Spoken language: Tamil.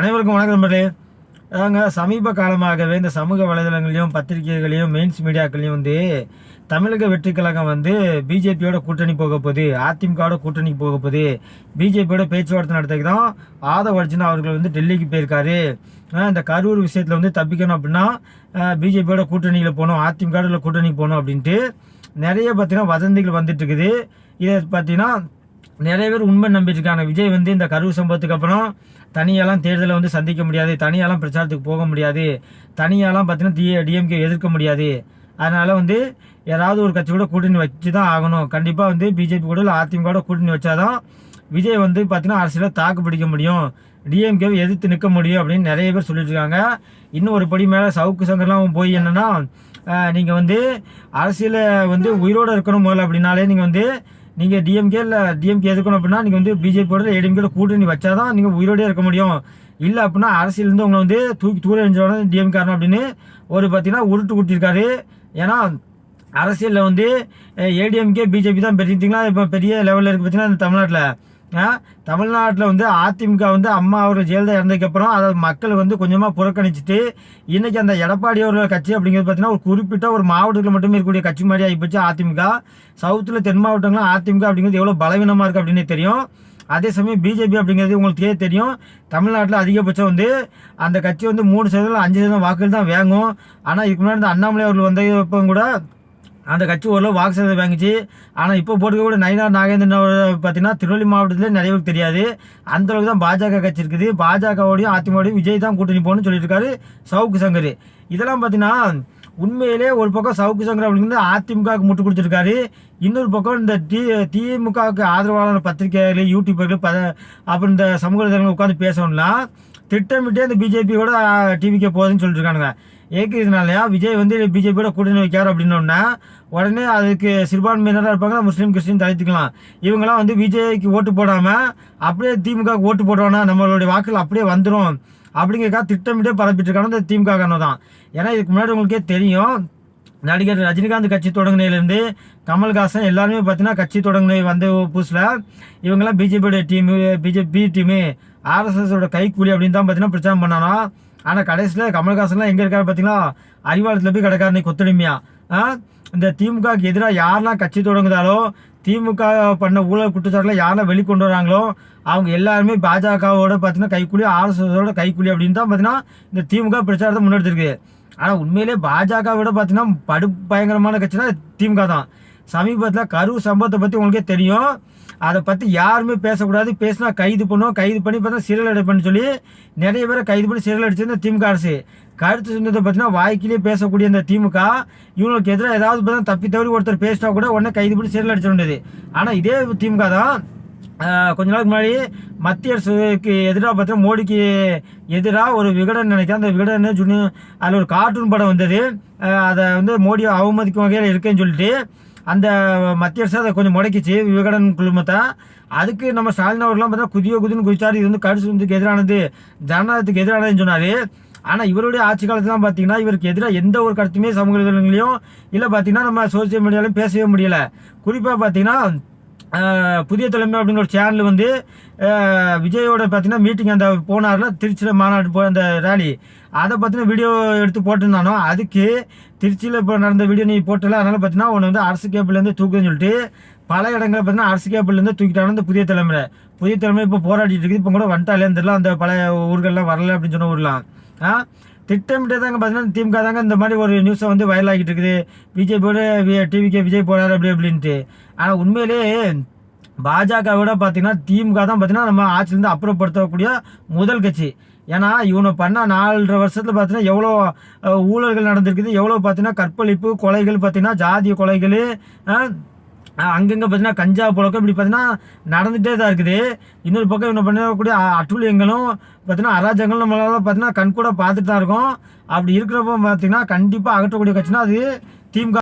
அனைவருக்கும் வணக்கம் நண்பர்களே. அதாங்க சமீப காலமாகவே இந்த சமூக வலைதளங்களையும் பத்திரிகைகளையும் மெயின்ஸ் மீடியாக்களையும் வந்து தமிழக வெற்றி கழகம் வந்து பிஜேபியோட கூட்டணி போக போகுது அதிமுகவோட கூட்டணிக்கு போக போகுது. பிஜேபியோட பேச்சுவார்த்தை நடத்திக்கு தான் ஆதவ அர்ஜுனா அவர்கள் வந்து டெல்லிக்கு போயிருக்காரு. இந்த கரூர் விஷயத்தில் வந்து தப்பிக்கணும் அப்படின்னா பிஜேபியோட கூட்டணியில் போகணும் அதிமுகவோட கூட்டணிக்கு போகணும் அப்படின்ட்டு நிறைய பார்த்தீங்கன்னா வதந்திகள் வந்துட்டு இருக்குது. இதை பார்த்தீங்கன்னா நிறைய பேர் உண்மை நம்பியிருக்காங்க விஜய் வந்து இந்த கருவு சம்பவத்துக்கு அப்புறம் தனியாலாம் தேர்தலை வந்து சந்திக்க முடியாது. தனியாலாம் பிரச்சாரத்துக்கு போக முடியாது. தனியாலாம் பார்த்தீங்கன்னா டி டிஎம்கே எதிர்க்க முடியாது. அதனால் வந்து யாராவது ஒரு கட்சி கூட கூட்டணி வச்சு தான் ஆகணும். கண்டிப்பாக வந்து பிஜேபி கூட இல்லை அதிமுக கூட்டணி வச்சாதான் விஜய் வந்து பார்த்தீங்கன்னா அரசியலில் தாக்கு பிடிக்க முடியும். டிஎம்கேவை எதிர்த்து நிற்க முடியும் அப்படின்னு நிறைய பேர் சொல்லிட்டு இருக்காங்க இன்னும் ஒரு படி மேலே சவுக்கு சங்கர்லாம் போய் என்னென்னா நீங்கள் வந்து அரசியலை வந்து உயிரோடு இருக்கணும் முதல்ல அப்படின்னாலே நீங்கள் வந்து நீங்கள் டிஎம்கே இல்லை டிஎம்கே எதுக்கணும் அப்படின்னா நீங்கள் வந்து பிஜேபியோட ஏடிஎம்கேட கூட்டணி வச்சாதான் நீங்கள் உயிரோடே இருக்க முடியும். இல்லை அப்படின்னா அரசியலேருந்து உங்களை வந்து தூக்கி தூர எறிஞ்சோட டிஎம்காரணம் அப்படின்னு ஒரு பார்த்தீங்கன்னா உருட்டு கூட்டியிருக்காரு ஏன்னா அரசியலில் வந்து ஏடிஎம்கே பிஜேபி தான் பெரிய இப்போ பெரிய லெவலில் இருக்குது பார்த்தீங்கன்னா இந்த தமிழ்நாட்டில். தமிழ்நாட்டில் வந்து அதிமுக வந்து அம்மா அவர் ஜெயலலிதா இறந்ததுக்கப்புறம் அதை மக்கள் வந்து கொஞ்சமாக புறக்கணிச்சிட்டு இன்றைக்கி அந்த எடப்பாடி அவர்கள் கட்சி அப்படிங்கிறது பார்த்தீங்கன்னா ஒரு குறிப்பிட்ட ஒரு மாவட்டத்தில் மட்டுமே இருக்கக்கூடிய கட்சி மாதிரி ஆகிப்போச்சு அதிமுக. சவுத்தில் தென் மாவட்டங்களும் அதிமுக அப்படிங்கிறது எவ்வளோ பலவீனமாக இருக்குது அப்படின்னு தெரியும். அதே சமயம் பிஜேபி அப்படிங்கிறது உங்களுக்கே தெரியும். தமிழ்நாட்டில் அதிகபட்சம் வந்து அந்த கட்சி வந்து மூணு சதவீதம் அஞ்சு சதவீதம் வாக்குகள் தான் வாங்கும். ஆனால் இதுக்கு முன்னாடி இந்த அண்ணாமலை அவர்கள் வந்தப்போ கூட அந்த கட்சி ஓரளவு வாக்கு சதவீதம் வாங்கிச்சு. ஆனால் இப்போ போட்டுக்க கூட நயினார் நாகேந்திரன் பார்த்தீங்கன்னா திருநெல்வேலி மாவட்டத்தில் நிறைய பேருக்கு தெரியாது. அந்த அளவுக்கு தான் பாஜக கட்சி இருக்குது. பாஜகவோடையும் அதிமுகவோடையும் விஜய் தான் கூட்டணி போகணும்னு சொல்லிட்டு இருக்காரு சவுக்கு சங்கர். இதெல்லாம் பார்த்தீங்கன்னா உண்மையிலே ஒரு பக்கம் சவுக்கு சங்கர் அப்படிங்கிறது அதிமுகவுக்கு முட்டு கொடுத்துருக்காரு. இன்னொரு பக்கம் இந்த டி திமுகவுக்கு ஆதரவாளர் பத்திரிகைகள் யூடியூபர்கள் ப அப்புறம் இந்த சமூக உட்காந்து பேசணும்னா திட்டமிட்டே இந்த பிஜேபியோட டிவிக்கே போகுதுன்னு சொல்லிட்டு இருக்கானுங்க ஏக்கு இதனாலயா விஜய் வந்து பிஜேபியோட கூட்டணி வைக்காரு அப்படின்னோடனே உடனே அதுக்கு சிறுபான்மையினராக இருப்பாங்க முஸ்லீம் கிறிஸ்டின் தலித்துக்கலாம் இவங்கெல்லாம் வந்து விஜய்க்கு ஓட்டு போடாமல் அப்படியே திமுக ஓட்டு போட்டோன்னா நம்மளுடைய வாக்குகள் அப்படியே வந்துடும் அப்படிங்கிறக்காக திட்டமிட்டே பரப்பிட்டு இருக்காங்க இந்த திமுக காரணம் தான். ஏன்னா இதுக்கு முன்னாடி உங்களுக்கே தெரியும் நடிகர் ரஜினிகாந்த் கட்சி தொடங்கினதுலேருந்து கமல்ஹாசன் எல்லாருமே பார்த்தீங்கன்னா கட்சி தொடங்கின வந்த புதுசில் இவங்கெல்லாம் பிஜேபியோட டீமு பிஜேபி டீமு ஆர்எஸ்எஸோட கைக்கூலி அப்படின்னு தான் பார்த்தீங்கன்னா பிரச்சாரம் பண்ணானா. ஆனால் கடைசியில் கமல்ஹாசன்லாம் எங்கே இருக்காரு பார்த்தீங்களா அறிவாளத்தில் போய் கிடக்காரு நீ கொத்தடிமையா? இந்த திமுகவுக்கு எதிராக யாரெல்லாம் கட்சி தொடங்குதாலோ திமுக பண்ண ஊழல் குற்றச்சாட்டில் யாரெல்லாம் வெளிக்கொண்டு வராங்களோ அவங்க எல்லாருமே பாஜகவோட பார்த்தீங்கன்னா கைக்கூலி ஆர்எஸ்எஸோட கைக்கூலி அப்படின்னு தான் பார்த்தீங்கன்னா இந்த திமுக பிரச்சாரத்தை முன்னெடுத்திருக்கு. ஆனால் உண்மையிலே பாஜக விட பார்த்தீங்கன்னா படு பயங்கரமான கட்சினா திமுக தான். சமீபத்தில் கரூர் சம்பவத்தை பற்றி உங்களுக்கே தெரியும். அதை பற்றி யாருமே பேசக்கூடாது. பேசினா கைது பண்ணுவோம். கைது பண்ணி பார்த்தா சிறையில் அடைப்புன்னு சொல்லி நிறைய பேரை கைது பண்ணி சிறையில் அடிச்சிருந்த திமுக அரசு. கருத்து சொன்னதை பார்த்தீங்கன்னா வாய்க்கிலே பேசக்கூடிய இந்த திமுக இவங்களுக்கு எதிராக ஏதாவது பார்த்தா தப்பி தவறி ஒருத்தர் பேசினா கூட உடனே கைது பண்ணி சிறையில் அடிச்சிட வேண்டியது. ஆனால் இதே திமுக தான் கொஞ்ச நாளுக்கு முன்னாடி மத்திய அரசுக்கு எதிராக பார்த்தீங்கன்னா மோடிக்கு எதிராக ஒரு விகடன் நினைக்கிறேன். அந்த விகடன் ஜுனி அதில் ஒரு கார்ட்டூன் படம் வந்தது. அதை வந்து மோடியை அவமதிக்கும் வகையில் இருக்கேன்னு சொல்லிட்டு அந்த மத்திய அரசு அதை கொஞ்சம் முடக்கிச்சு விகடன் குழுமத்தை. அதுக்கு நம்ம ஸ்டாலின் அவர்கள்லாம் பார்த்தா குதியோ குதின்னு குதிச்சார். இது வந்து கருத்து எதிரானது. ஜனநாயகத்துக்கு எதிரானதுன்னு சொன்னார். ஆனால் இவருடைய ஆட்சி காலத்துலாம் பார்த்தீங்கன்னா இவருக்கு எதிராக எந்த ஒரு கருத்துமே சமூக வலைதளங்களையும் இல்லை பார்த்தீங்கன்னா நம்ம சோசியல் மீடியாலையும் பேசவே முடியல. குறிப்பாக பார்த்தீங்கன்னா புதிய தலைமை அப்படிங்கிற ஒரு சேனல் வந்து விஜயோட பார்த்தீங்கன்னா மீட்டிங் அந்த போனார்ல திருச்சியில் மாநாடு போ அந்த ரேலி அதை பார்த்தீங்கன்னா வீடியோ எடுத்து போட்டிருந்தானோ அதுக்கு திருச்சியில் இப்போ நடந்த வீடியோ நீ போட்டல அதனால பார்த்தீங்கன்னா உன்னை வந்து அரசு கேப்பிலேருந்து தூக்குன்னு சொல்லிட்டு பல இடங்களில் பார்த்தீங்கன்னா அரசு கேப்பிலேருந்து தூக்கிட்டாங்க இந்த புதிய தலைமுறை. புதிய தலைமுறை இப்போ போராடிட்டு இருக்குது இப்போ கூட வந்துட்டாலே தெரியல அந்த பழைய ஊர்கள்லாம் வரல அப்படின்னு சொன்ன ஊர்லாம். ஆ? திட்டமிட்டு தாங்க பார்த்தீங்கன்னா திமுக தாங்க இந்த மாதிரி ஒரு நியூஸை வந்து வைரல் ஆகிட்டு இருக்குது பிஜேபியோட டிவிக்கே விஜய் போகிறார் அப்படி அப்படின்ட்டு. ஆனால் உண்மையிலே பாஜக விட பார்த்தீங்கன்னா திமுக தான் பார்த்தீங்கன்னா நம்ம ஆட்சியிலேருந்து அப்புறப்படுத்தக்கூடிய முதல் கட்சி. ஏன்னா இவனை பண்ண நாலரை வருஷத்தில் பார்த்தீங்கன்னா எவ்வளோ ஊழல்கள் நடந்திருக்குது எவ்வளோ பார்த்தீங்கன்னா கற்பழிப்பு கொலைகள் பார்த்தீங்கன்னா ஜாதிய கொலைகள் அங்கங்கே பார்த்தீங்கன்னா கஞ்சா புழக்கம் இப்படி பார்த்தீங்கன்னா நடந்துகிட்டே தான் இருக்குது. இன்னொரு பக்கம் இவனை பண்ணக்கூடிய அட்டுழியங்களும் பார்த்தீங்கன்னா அராஜகங்களும் நம்மளால பார்த்தீங்கன்னா கண் கூட பார்த்துட்டு தான் இருக்கோம். அப்படி இருக்கிறப்ப பார்த்தீங்கன்னா கண்டிப்பாக அகற்றக்கூடிய கட்சினா அது திமுக